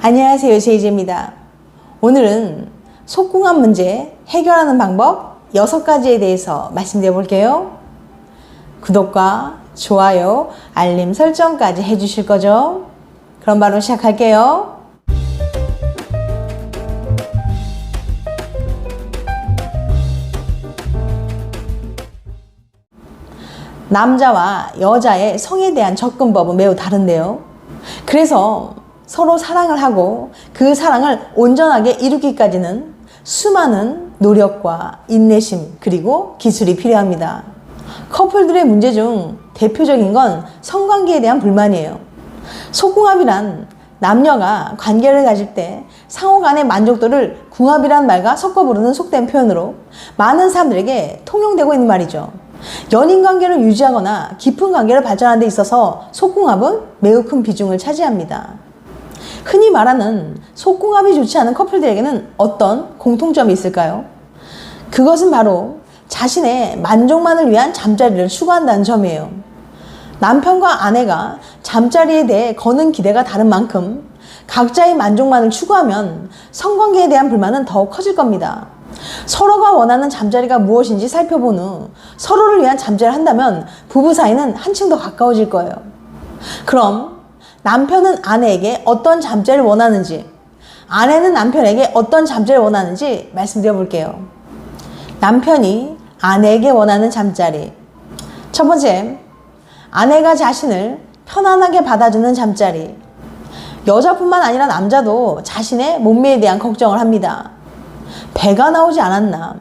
안녕하세요. 제이제입니다. 오늘은 속궁합 문제 해결하는 방법 6가지에 대해서 말씀드려 볼게요. 구독과 좋아요, 알림 설정까지 해주실 거죠? 그럼 바로 시작할게요. 남자와 여자의 성에 대한 접근법은 매우 다른데요. 그래서 서로 사랑을 하고 그 사랑을 온전하게 이루기까지는 수많은 노력과 인내심 그리고 기술이 필요합니다. 커플들의 문제 중 대표적인 건 성관계에 대한 불만이에요. 속궁합이란 남녀가 관계를 가질 때 상호 간의 만족도를 궁합이란 말과 섞어 부르는 속된 표현으로 많은 사람들에게 통용되고 있는 말이죠. 연인 관계를 유지하거나 깊은 관계를 발전하는 데 있어서 속궁합은 매우 큰 비중을 차지합니다. 흔히 말하는 속궁합이 좋지 않은 커플들에게는 어떤 공통점이 있을까요? 그것은 바로 자신의 만족만을 위한 잠자리를 추구한다는 점이에요. 남편과 아내가 잠자리에 대해 거는 기대가 다른 만큼 각자의 만족만을 추구하면 성관계에 대한 불만은 더욱 커질 겁니다. 서로가 원하는 잠자리가 무엇인지 살펴본 후 서로를 위한 잠자리를 한다면 부부 사이는 한층 더 가까워질 거예요. 그럼 남편은 아내에게 어떤 잠자리를 원하는지, 아내는 남편에게 어떤 잠자리를 원하는지 말씀드려 볼게요. 남편이 아내에게 원하는 잠자리. 첫 번째, 아내가 자신을 편안하게 받아주는 잠자리. 여자뿐만 아니라 남자도 자신의 몸매에 대한 걱정을 합니다. 배가 나오지 않았나,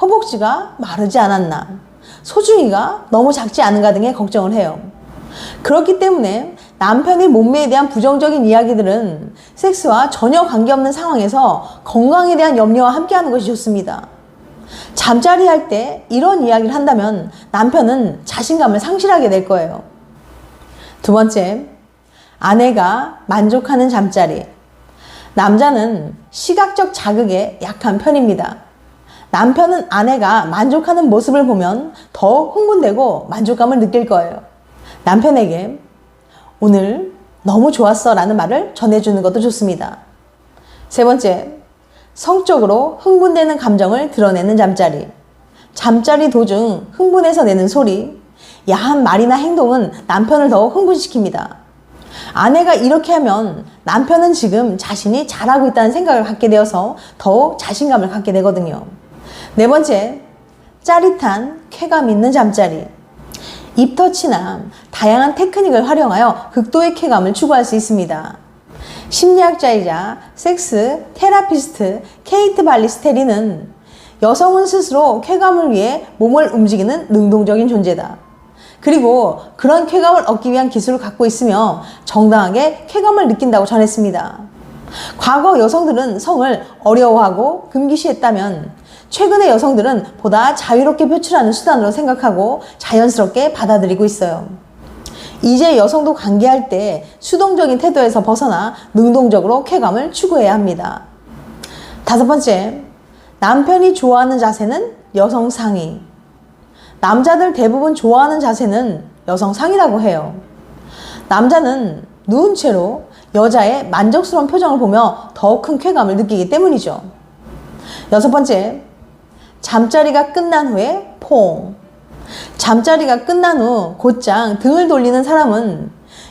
허벅지가 마르지 않았나, 소중이가 너무 작지 않은가 등의 걱정을 해요. 그렇기 때문에 남편의 몸매에 대한 부정적인 이야기들은 섹스와 전혀 관계없는 상황에서 건강에 대한 염려와 함께하는 것이 좋습니다. 잠자리 할 때 이런 이야기를 한다면 남편은 자신감을 상실하게 될 거예요. 두 번째, 아내가 만족하는 잠자리. 남자는 시각적 자극에 약한 편입니다. 남편은 아내가 만족하는 모습을 보면 더 흥분되고 만족감을 느낄 거예요. 남편에게 오늘 너무 좋았어 라는 말을 전해주는 것도 좋습니다. 세 번째, 성적으로 흥분되는 감정을 드러내는 잠자리. 잠자리 도중 흥분해서 내는 소리, 야한 말이나 행동은 남편을 더 흥분시킵니다. 아내가 이렇게 하면 남편은 지금 자신이 잘하고 있다는 생각을 갖게 되어서 더욱 자신감을 갖게 되거든요. 네 번째, 짜릿한 쾌감 있는 잠자리. 입터치나 다양한 테크닉을 활용하여 극도의 쾌감을 추구할 수 있습니다. 심리학자이자 섹스 테라피스트 케이트 발리스테리는 여성은 스스로 쾌감을 위해 몸을 움직이는 능동적인 존재다. 그리고 그런 쾌감을 얻기 위한 기술을 갖고 있으며 정당하게 쾌감을 느낀다고 전했습니다. 과거 여성들은 성을 어려워하고 금기시했다면 최근의 여성들은 보다 자유롭게 표출하는 수단으로 생각하고 자연스럽게 받아들이고 있어요. 이제 여성도 관계할 때 수동적인 태도에서 벗어나 능동적으로 쾌감을 추구해야 합니다. 다섯 번째, 남편이 좋아하는 자세는 여성 상의. 남자들 대부분 좋아하는 자세는 여성 상이라고 해요. 남자는 누운 채로 여자의 만족스러운 표정을 보며 더 큰 쾌감을 느끼기 때문이죠. 여섯 번째, 잠자리가 끝난 후에 퐁. 잠자리가 끝난 후 곧장 등을 돌리는 사람은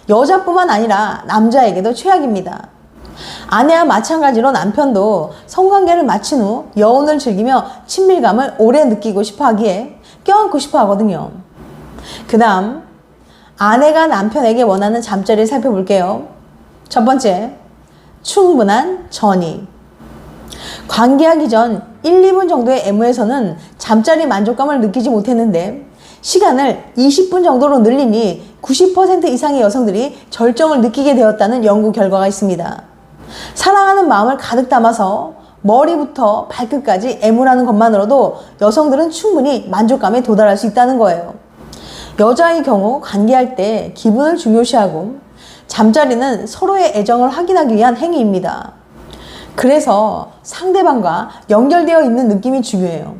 여자뿐만 아니라 남자에게도 최악입니다. 아내와 마찬가지로 남편도 성관계를 마친 후 여운을 즐기며 친밀감을 오래 느끼고 싶어 하기에 껴안고 싶어 하거든요. 그 다음, 아내가 남편에게 원하는 잠자리를 살펴볼게요. 첫 번째, 충분한 전이. 관계하기 전 1, 2분 정도의 애무에서는 잠자리 만족감을 느끼지 못했는데 시간을 20분 정도로 늘리니 90% 이상의 여성들이 절정을 느끼게 되었다는 연구 결과가 있습니다. 사랑하는 마음을 가득 담아서 머리부터 발끝까지 애무라는 것만으로도 여성들은 충분히 만족감에 도달할 수 있다는 거예요. 여자의 경우 관계할 때 기분을 중요시하고 잠자리는 서로의 애정을 확인하기 위한 행위입니다. 그래서 상대방과 연결되어 있는 느낌이 중요해요.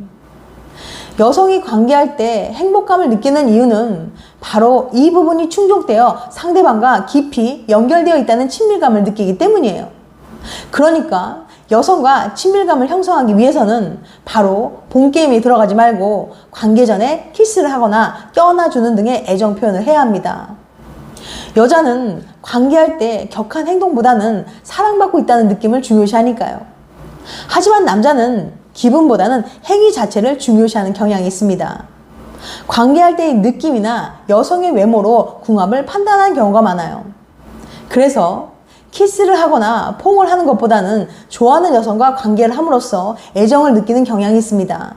여성이 관계할 때 행복감을 느끼는 이유는 바로 이 부분이 충족되어 상대방과 깊이 연결되어 있다는 친밀감을 느끼기 때문이에요. 그러니까 여성과 친밀감을 형성하기 위해서는 바로 본 게임에 들어가지 말고 관계 전에 키스를 하거나 껴안아주는 등의 애정 표현을 해야 합니다. 여자는 관계할 때 격한 행동보다는 사랑받고 있다는 느낌을 중요시하니까요. 하지만 남자는 기분보다는 행위 자체를 중요시하는 경향이 있습니다. 관계할 때의 느낌이나 여성의 외모로 궁합을 판단하는 경우가 많아요. 그래서 키스를 하거나 포옹을 하는 것보다는 좋아하는 여성과 관계를 함으로써 애정을 느끼는 경향이 있습니다.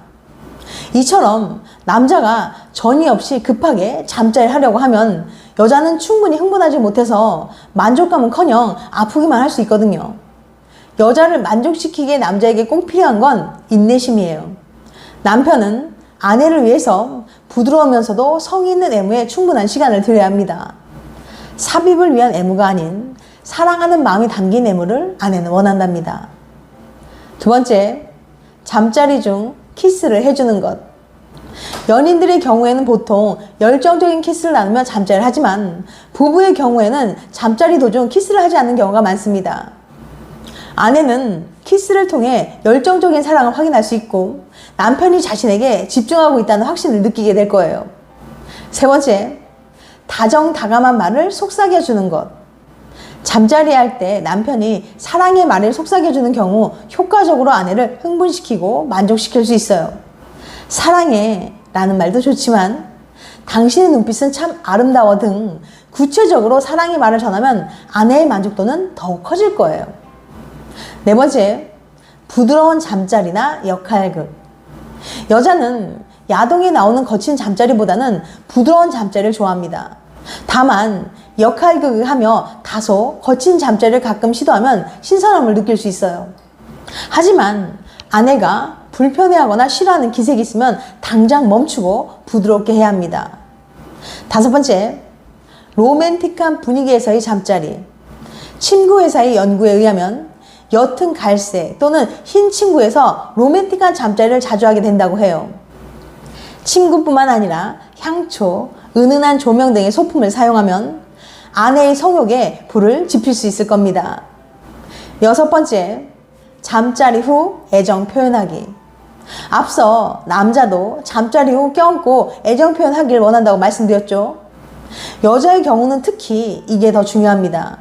이처럼 남자가 전이 없이 급하게 잠자리를 하려고 하면 여자는 충분히 흥분하지 못해서 만족감은-커녕 아프기만 할 수 있거든요. 여자를 만족시키기에 남자에게 꼭 필요한 건 인내심이에요. 남편은 아내를 위해서 부드러우면서도 성의 있는 애무에 충분한 시간을 들여야 합니다. 삽입을 위한 애무가 아닌 사랑하는 마음이 담긴 애무를 아내는 원한답니다. 두 번째, 잠자리 중 키스를 해주는 것. 연인들의 경우에는 보통 열정적인 키스를 나누며 잠자리를 하지만 부부의 경우에는 잠자리 도중 키스를 하지 않는 경우가 많습니다. 아내는 키스를 통해 열정적인 사랑을 확인할 수 있고 남편이 자신에게 집중하고 있다는 확신을 느끼게 될 거예요. 세 번째, 다정다감한 말을 속삭여 주는 것. 잠자리 할 때 남편이 사랑의 말을 속삭여 주는 경우 효과적으로 아내를 흥분시키고 만족시킬 수 있어요. 사랑해 라는 말도 좋지만 당신의 눈빛은 참 아름다워 등 구체적으로 사랑의 말을 전하면 아내의 만족도는 더욱 커질 거예요. 네 번째, 부드러운 잠자리나 역할극. 여자는 야동에 나오는 거친 잠자리보다는 부드러운 잠자리를 좋아합니다. 다만 역할극을 하며 다소 거친 잠자리를 가끔 시도하면 신선함을 느낄 수 있어요. 하지만 아내가 불편해하거나 싫어하는 기색이 있으면 당장 멈추고 부드럽게 해야 합니다. 다섯 번째, 로맨틱한 분위기에서의 잠자리. 침구 회사의 연구에 의하면 옅은 갈색 또는 흰 침구에서 로맨틱한 잠자리를 자주 하게 된다고 해요. 침구뿐만 아니라 향초, 은은한 조명 등의 소품을 사용하면 아내의 성욕에 불을 지필 수 있을 겁니다. 여섯 번째, 잠자리 후 애정 표현하기. 앞서 남자도 잠자리 후 껴안고 애정 표현하기를 원한다고 말씀드렸죠. 여자의 경우는 특히 이게 더 중요합니다.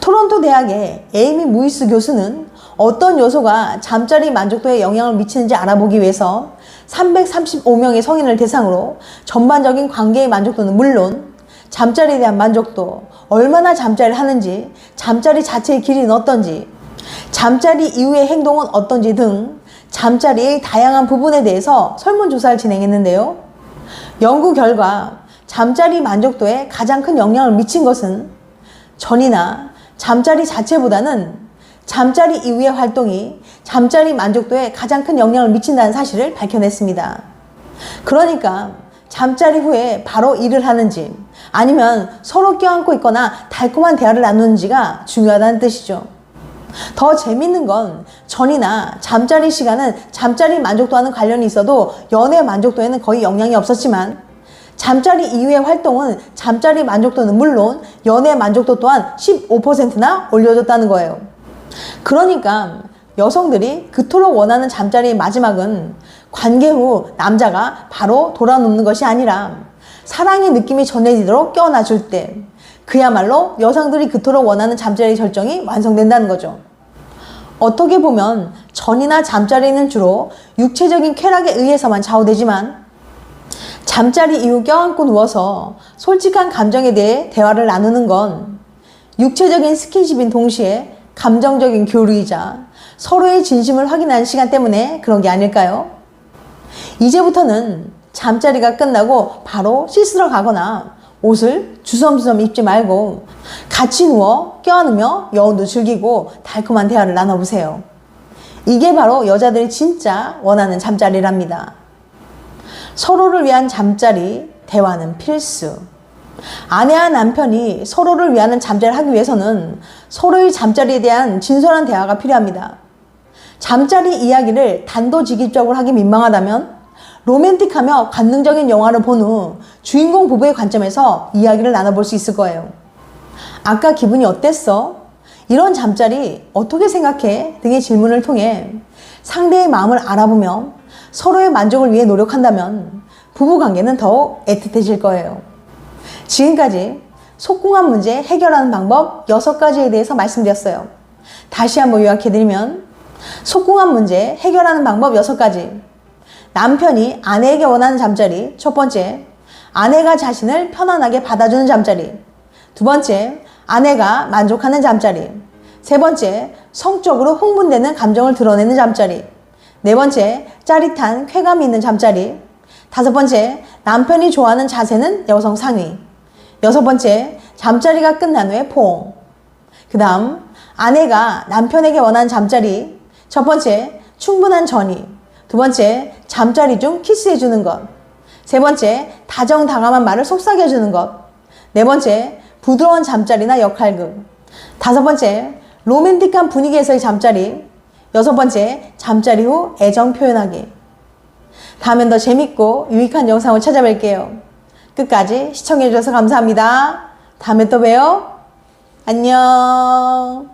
토론토 대학의 에이미 무이스 교수는 어떤 요소가 잠자리 만족도에 영향을 미치는지 알아보기 위해서 335명의 성인을 대상으로 전반적인 관계의 만족도는 물론 잠자리에 대한 만족도, 얼마나 잠자리를 하는지, 잠자리 자체의 길이는 어떤지, 잠자리 이후의 행동은 어떤지 등 잠자리의 다양한 부분에 대해서 설문조사를 진행했는데요. 연구 결과 잠자리 만족도에 가장 큰 영향을 미친 것은 전이나 잠자리 자체보다는 잠자리 이후의 활동이 잠자리 만족도에 가장 큰 영향을 미친다는 사실을 밝혀냈습니다. 그러니까 잠자리 후에 바로 일을 하는지 아니면 서로 껴안고 있거나 달콤한 대화를 나누는지가 중요하다는 뜻이죠. 더 재밌는 건 전이나 잠자리 시간은 잠자리 만족도와는 관련이 있어도 연애 만족도에는 거의 영향이 없었지만 잠자리 이후의 활동은 잠자리 만족도는 물론 연애 만족도 또한 15%나 올려줬다는 거예요. 그러니까 여성들이 그토록 원하는 잠자리의 마지막은 관계 후 남자가 바로 돌아눕는 것이 아니라 사랑의 느낌이 전해지도록 껴안아 줄 때, 그야말로 여성들이 그토록 원하는 잠자리 결정이 완성된다는 거죠. 어떻게 보면 전이나 잠자리는 주로 육체적인 쾌락에 의해서만 좌우되지만 잠자리 이후 껴안고 누워서 솔직한 감정에 대해 대화를 나누는 건 육체적인 스킨십인 동시에 감정적인 교류이자 서로의 진심을 확인하는 시간 때문에 그런 게 아닐까요? 이제부터는 잠자리가 끝나고 바로 씻으러 가거나 옷을 주섬주섬 입지 말고 같이 누워 껴안으며 여운도 즐기고 달콤한 대화를 나눠보세요. 이게 바로 여자들이 진짜 원하는 잠자리랍니다. 서로를 위한 잠자리, 대화는 필수. 아내와 남편이 서로를 위하는 잠자리를 하기 위해서는 서로의 잠자리에 대한 진솔한 대화가 필요합니다. 잠자리 이야기를 단도직입적으로 하기 민망하다면 로맨틱하며 관능적인 영화를 본 후 주인공 부부의 관점에서 이야기를 나눠볼 수 있을 거예요. 아까 기분이 어땠어? 이런 잠자리 어떻게 생각해? 등의 질문을 통해 상대의 마음을 알아보며 서로의 만족을 위해 노력한다면 부부 관계는 더욱 애틋해질 거예요. 지금까지 속궁합 문제 해결하는 방법 6가지에 대해서 말씀드렸어요. 다시 한번 요약해드리면 속궁합 문제 해결하는 방법 6가지 남편이 아내에게 원하는 잠자리 첫 번째 아내가 자신을 편안하게 받아주는 잠자리. 두 번째 아내가 만족하는 잠자리. 세 번째 성적으로 흥분되는 감정을 드러내는 잠자리. 네 번째 짜릿한 쾌감이 있는 잠자리. 다섯 번째 남편이 좋아하는 자세는 여성 상위 여섯 번째 잠자리가 끝난 후에 포옹. 그 다음 아내가 남편에게 원하는 잠자리. 첫 번째 충분한 전이 두 번째 잠자리 중 키스해주는 것 세 번째 다정다감한 말을 속삭여주는 것 네 번째 부드러운 잠자리나 역할극 다섯 번째 로맨틱한 분위기에서의 잠자리 여섯 번째 잠자리 후 애정 표현하기 다음엔 더 재밌고 유익한 영상을 찾아뵐게요. 끝까지 시청해주셔서 감사합니다. 다음에 또 봬요. 안녕.